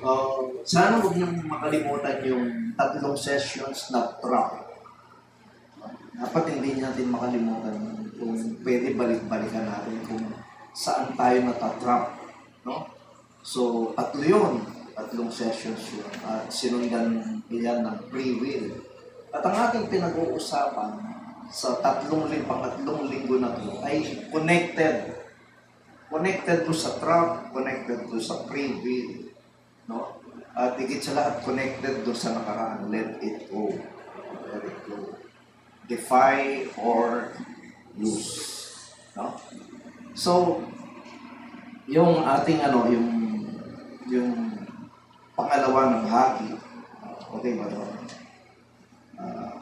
Uh, sana huwag niyong makalimutan yung tatlong sessions na trap. Dapat hindi natin makalimutan kung pwede balik-balikan natin kung saan tayo natatrap. No? So, tatlo yun. Tatlong sessions yun. At sinundan iyan ng free will. At ang ating pinag-uusapan sa tatlong ling, pangatlong linggo na to ay connected. Connected to sa trap, connected to sa free will. No? At higit sa lahat, connected do sa nakaraan. Let it go. Let it go. Defy or lose. No? So, yung ating ano, yung yung pangalawa ng haki. Okay ba to? Ah,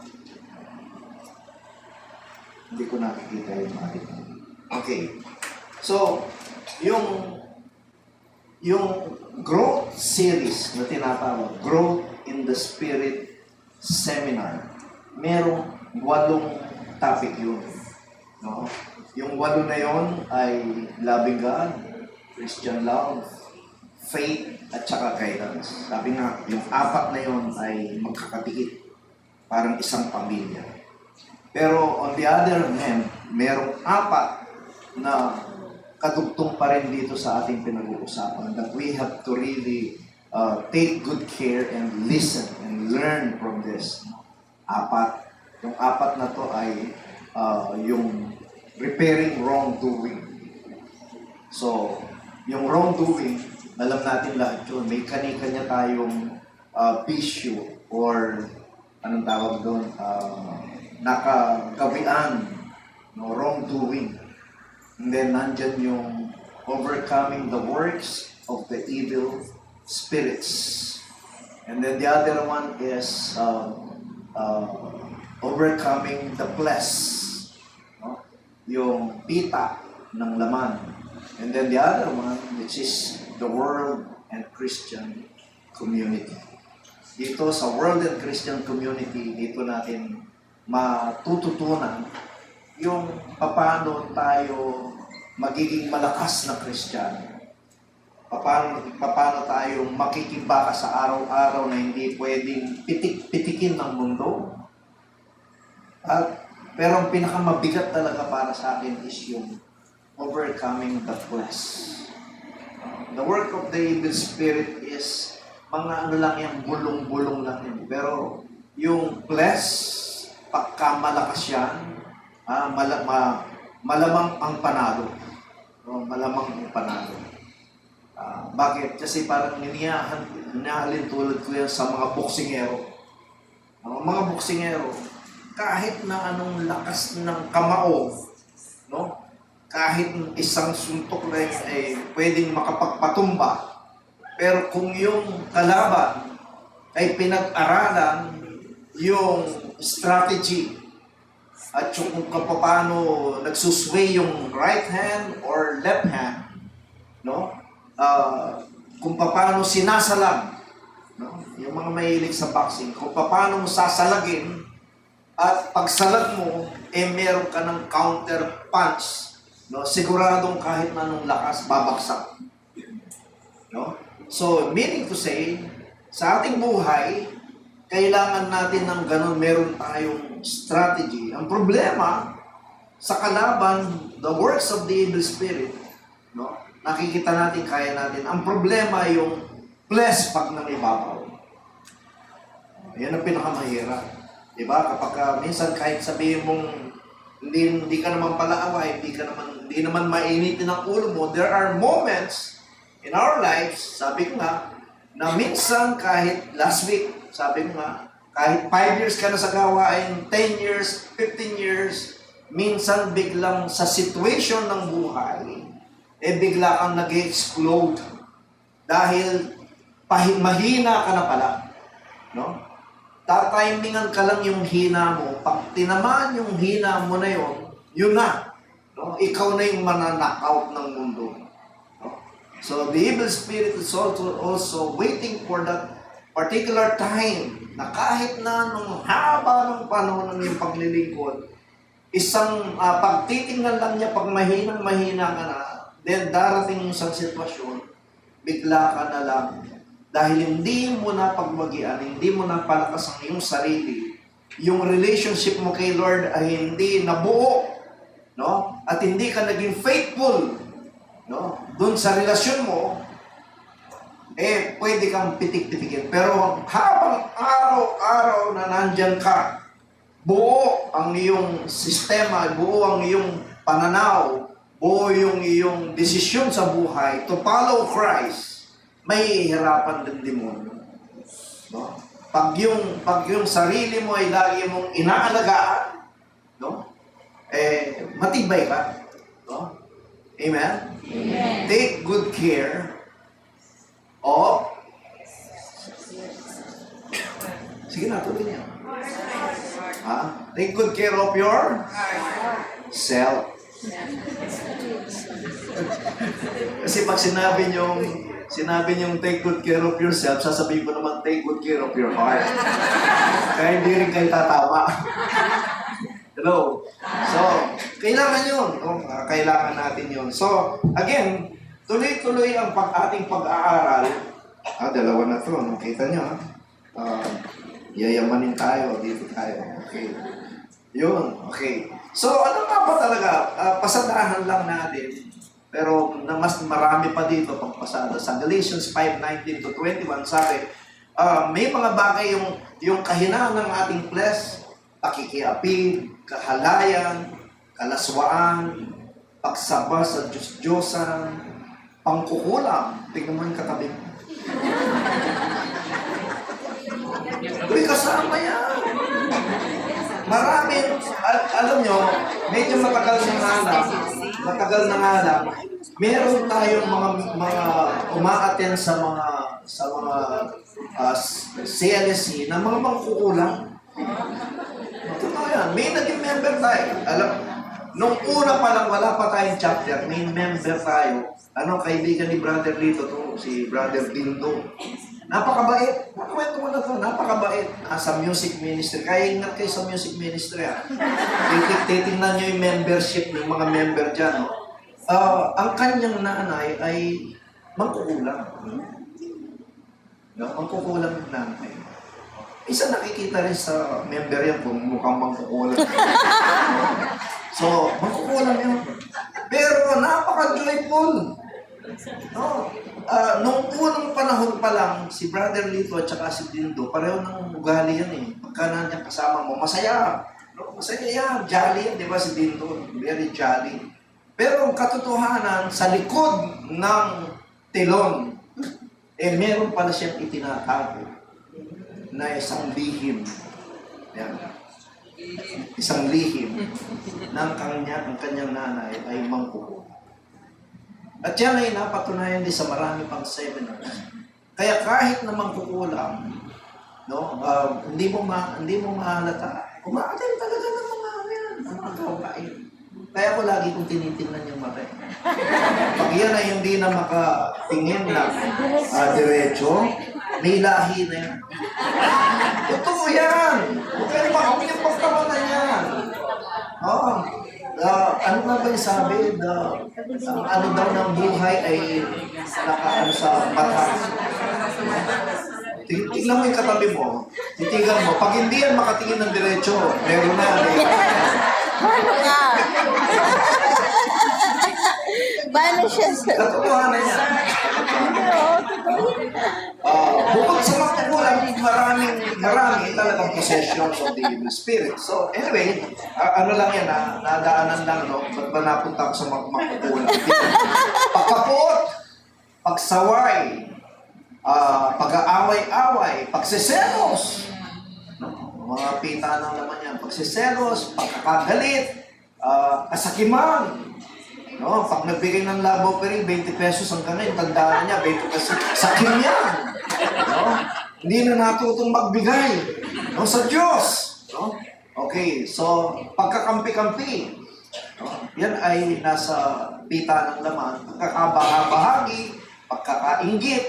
hindi ko nakikita yung ating. Okay. So, yung yung growth series na tinatawag, Growth in the Spirit Seminar, merong walong topic yun. No? Yung walo na yon ay loving God, Christian love, faith, at saka guidance. Sabi nga, yung apat na yon ay magkakapikit. Parang isang pamilya. Pero on the other hand, merong apat na kadugtong pa rin dito sa ating pinag-uusapan that we have to really uh, take good care and listen and learn from this. Apat. Yung apat na to ay uh, yung repairing wrongdoing. So, yung wrongdoing, alam natin lahat yun. May kani-kanya tayong uh, issue or anong tawag doon? Uh, nakagawian. No, wrongdoing. And then nandyan yung overcoming the works of the evil spirits. And then the other one is uh, uh, overcoming the flesh. No? Yung pita ng laman. And then the other one, which is the world and Christian community. Dito sa world and Christian community, dito natin matututunan yung paano tayo magiging malakas na Kristiyano. Paano, paano tayo makikibaka sa araw-araw na hindi pwedeng pitik-pitikin ng mundo. At, pero ang pinakamabigat talaga para sa akin is yung overcoming the flesh. The work of the evil spirit is mga ano lang yan, bulong-bulong lang yan. Pero yung flesh, pagka malakas yan, ah, mala, ma, malamang ang panalo. O, malamang ang panalo. Ah, bakit? Kasi parang niniyahalin tulad ko yan sa mga boksingero. Ang mga boksingero, kahit na anong lakas ng kamao, no? kahit isang suntok na yun ay pwedeng makapagpatumba, pero kung yung kalaban ay pinag-aralan yung strategy at yung kung paano nagsusway yung right hand or left hand, no? Ah, kung paano sinasalag, no? Yung mga mahilig sa boxing, kung paano mo sasalagin at pagsalag mo, eh meron ka ng counter punch, no? Siguradong kahit na anong lakas, babaksak. No? So, meaning to say, sa ating buhay, kailangan natin ng ganun, meron tayong strategy. Ang problema, sa kalaban, the works of the evil spirit, no? nakikita natin, kaya natin. Ang problema, yung flesh pag nangibabaw. Yan ang pinakamahirap. Diba? Kapag ka, minsan kahit sabihin mong hindi, hindi ka naman pala away, hindi ka naman, hindi naman mainitin ang ulo mo, there are moments in our lives, sabi ko nga, na minsan kahit last week, sabi ko nga, kahit 5 years ka na sa gawain, 10 years, 15 years, minsan biglang sa situation ng buhay, eh bigla kang nag explode dahil mahina ka na pala. No? Tatimingan ka lang yung hina mo. Pag tinamaan yung hina mo na yon, yun na. No? Ikaw na yung mananakaut ng mundo. No? So the evil spirit is also, also waiting for that particular time na kahit na nung haba ng panahon ng iyong paglilingkod, isang uh, pagtitingnan lang niya pag mahinang mahina ka na, then darating yung isang sitwasyon, bigla ka na lang dahil hindi mo na pagwagian, hindi mo na palakas ang iyong sarili, yung relationship mo kay Lord ay hindi nabuo, no? At hindi ka naging faithful, no? Doon sa relasyon mo, eh, pwede kang pitik-pitikin. Pero habang araw-araw na nandyan ka, buo ang iyong sistema, buo ang iyong pananaw, buo yung iyong desisyon sa buhay to follow Christ, may hirapan din demonyo. No? Pag yung, pag yung sarili mo ay lagi mong inaalagaan, no? Eh, matibay ka. No? Amen? Amen. Take good care of Sige na, tuloy niya. Ha? Take good care of your self. Kasi pag sinabi niyong sinabi niyong take good care of yourself, sasabihin ko naman take good care of your heart. Kaya hindi rin kayo tatama. Hello? So, kailangan yun. No? Ah, Kailangan natin yun. So, again, tuloy-tuloy ang pag ating pag-aaral. Ah, dalawa na to. No? Kita niyo, ha? Ah, yayamanin tayo. Dito tayo. Okay. Yun. Okay. So, ano nga ba talaga? Ah, pasadahan lang natin. Pero na mas marami pa dito pang pasada. Sa Galatians 5:19 to 21 sabi, ah, may mga bagay yung yung kahinaan ng ating flesh, pakikiapid, kahalayan, kalaswaan, pagsaba sa Diyos-Diyosan, pangkukulam. Tingnan mo yung katabi mo. Uy, kasama yan. Marami, al- alam nyo, medyo matagal na nga matagal na nga meron tayong mga mga umaaten sa mga sa mga uh, CLSC na mga mangkukulang. Totoo yan. May naging member tayo. Alam, nung una pa lang, wala pa tayong chapter, may member tayo. Ano, kaibigan ni Brother Lito to, si Brother Dindo. Napakabait. Nakwento mo na to, napakabait. Ah, sa music ministry. Kaya ingat kayo sa music ministry. Ah. Titik- Titingnan nyo yung membership ng mga member dyan. No? Ah, ang kanyang nanay ay mangkukulang. No? Mangkukulang yung nanay. Isa nakikita rin sa member yan kung mukhang mangkukulang. so, mangkukulang yun. Pero napaka-joyful. No. Ah, nung unang panahon pa lang, si Brother Lito at saka si Dindo, pareho ng ugali yan eh. Pagka nandiyan kasama mo, masaya. No, masaya yan. Jolly yan, di ba si Dindo? Very jolly. Pero ang katotohanan, sa likod ng telon, eh meron pala siyang itinatago na isang lihim. Yan. Isang lihim ng kanya, ng kanyang nanay ay mangkukulang. At yan ay napatunayan din sa marami pang seminars. Kaya kahit naman kukulang, no, uh, hindi mo ma, hindi mo mahalata. Umaatin talaga ng mga yan, ang mga gawain. Kaya ako lagi kong tinitingnan yung mata. Pag yan ay hindi na makatingin na uh, diretso, may lahi na yan. Totoo yan! Huwag kayo makapag yung pagkawalan yan. Oo. Ah, ano nga ba yung sabi? The, ang ano daw ng buhay ay nakaano sa batas. Tignan mo yung katabi mo. Titigan mo. Pag hindi yan makatingin ng diretso, meron na. Paano ka? Paano siya sa... Katotohanan yan. Oo, totoo Ah, bukod sa magkukulang, maraming, marami talagang possessions of the evil spirit. So, anyway, ah, ano lang yan, ah, nadaanan lang, no? Ba't ba napunta ako sa mag magkukulang? Pagkapot, pagsaway, ah, pag-aaway-away, pagsiselos, mga pita ng naman yan, pagsiselos, pagkakagalit, ah, kasakiman, No, pag nagbigay ng pa rin, 20 pesos hanggang ngayon, tandaan niya, 20 pesos. Sakin yan. No? Hindi na natutong magbigay. No, sa Diyos. No? Okay, so, pagkakampi-kampi. No? Yan ay nasa pita ng laman. Pagkakabahabahagi, pagkakaingit,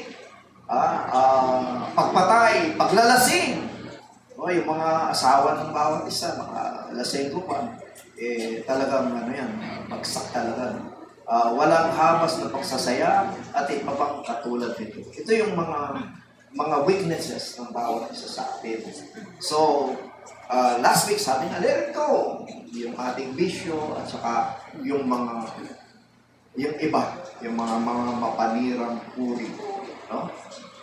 ah, ah, pagpatay, paglalasing. No, yung mga asawa ng bawat isa, mga lasing ko pa, eh, talagang ano yan, bagsak talaga. Ah, walang habas na pagsasaya at iba pang katulad nito. Ito yung mga mga weaknesses ng bawat isa sa atin. So, uh, last week sabi nga, let it. Yung ating bisyo at saka yung mga yung iba, yung mga mga mapanirang puri. No?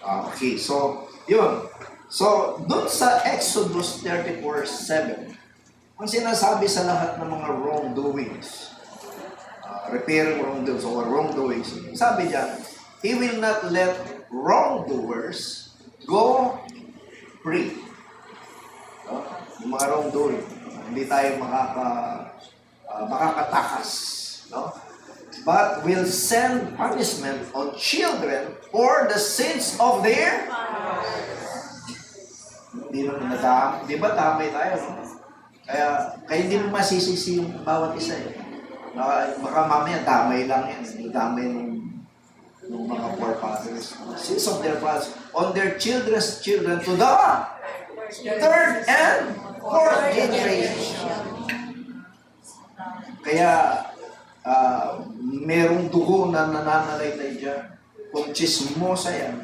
Ah, okay, so, yun. So, dun sa Exodus 34.7, ang sinasabi sa lahat ng mga wrongdoings, uh, repairing wrongdoings or wrongdoings, sabi diyan, He will not let wrongdoers go free. No? Yung mga wrongdoing, hindi tayo makaka, ah, makakatakas. No? But will send punishment on children for the sins of their hindi naman nadam, di ba damay tayo, no? Kaya, kaya hindi mo masisisi yung bawat isa eh. Baka, baka mamaya damay lang yan. Yung damay ng, ng mga forefathers. Sins of their fathers on their children's children to the third and fourth generation. Kaya, ah, merong dugo na nananalaytay dyan. Kung chismosa yan,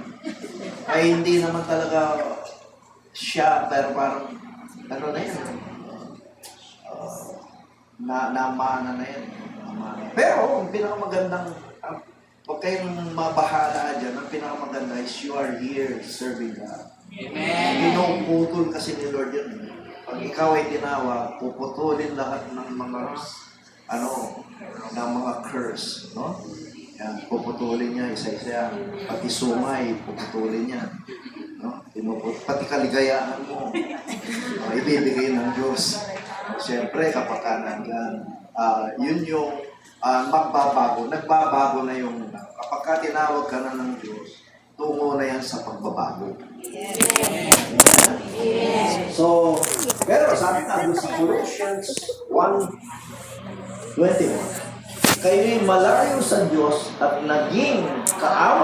ay hindi naman talaga siya, pero parang, ano na yan, uh, na, namana na yan. Namana. Pero, ang pinakamagandang, ang, huwag kayong mabahala dyan, ang pinakamaganda is you are here serving God. Amen. Pinuputol kasi ni Lord yun. Pag ikaw ay tinawag, puputulin lahat ng mga, ano, ng mga curse, no? Yan, puputulin niya isa-isa yan. Pati sungay, puputulin niya. No? Pinuput pati kaligayahan mo. Uh, ibibigay ng Diyos. Siyempre, kapag ka nandyan, ah, yun yung ah, magbabago. Nagbabago na yung kapag ka tinawag ka na ng Diyos, tungo na yan sa pagbabago. So, pero sabi doon sa Colossians 1.21, kayo'y malayo sa Diyos at naging kaaway